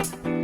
ไ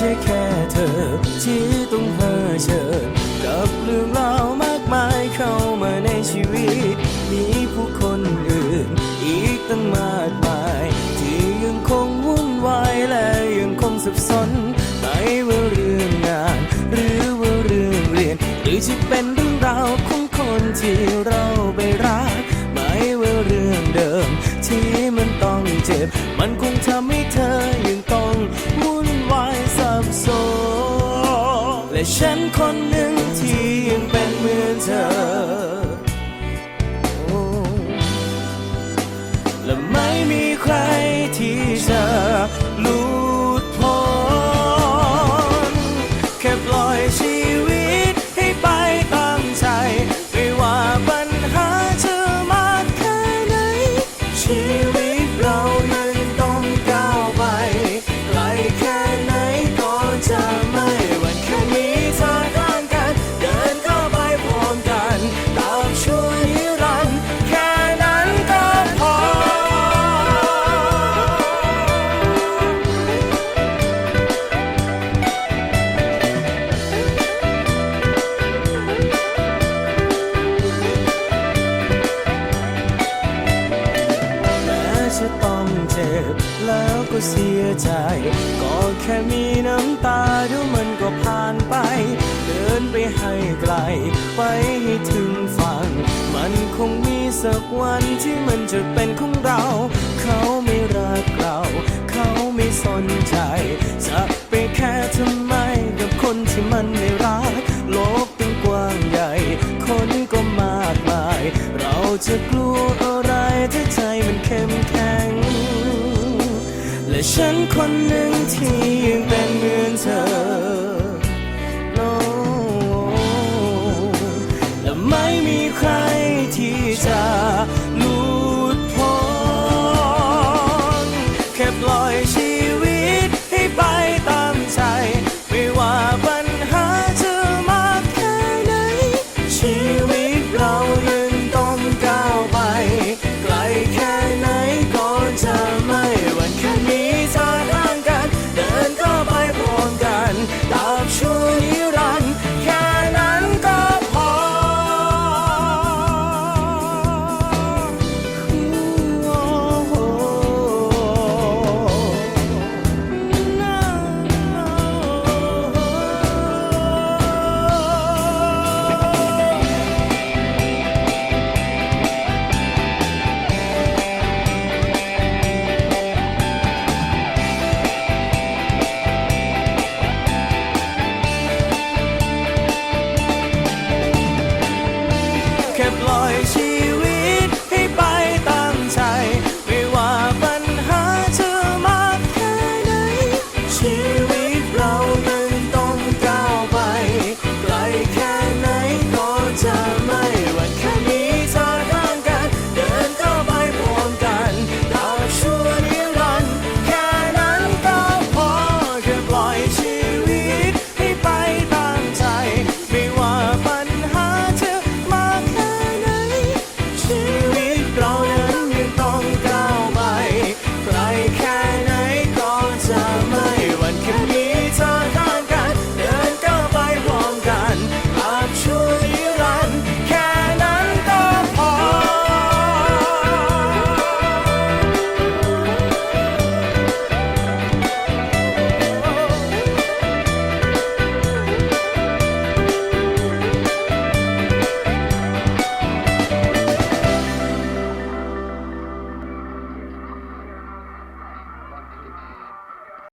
ใช่แค่เธอ ที่ต้องเผชิญกับเรื่องราวมากมายเข้ามาในชีวิต มีผู้คนอื่น อีกตั้งมากมาย ที่ยังคงวุ่นวายและยังคงสับสนไม่ว่าเรื่องงาน หรือว่าเรื่องเรียน หรือจะเป็นเรื่องราวของคนที่เราไปรักไม่ว่าเรื่องเดิม ที่มันต้องเจ็บ มันคงทำให้เธอยัง และไม่มีใครที่จะหลุดพ้นแค่ปล่อย จ็บแล้วก็เสียใจ ก็แค่มีน้ำตาเดี๋ยวมันก็ผ่านไป เดินไปให้ไกล ไปให้ถึงฝั่ง มันคงมีสักวันที่มันจะเป็นของเรา เขาไม่รักเรา เขาไม่สนใจ จะไปแค่ทำไมกับคนที่มันไม่รัก โลกตั้งกว้างใหญ่ คนก็มากมาย เราจะกลัวอะไรถ้าใจมันเข้ม และฉันคนหนึ่งที่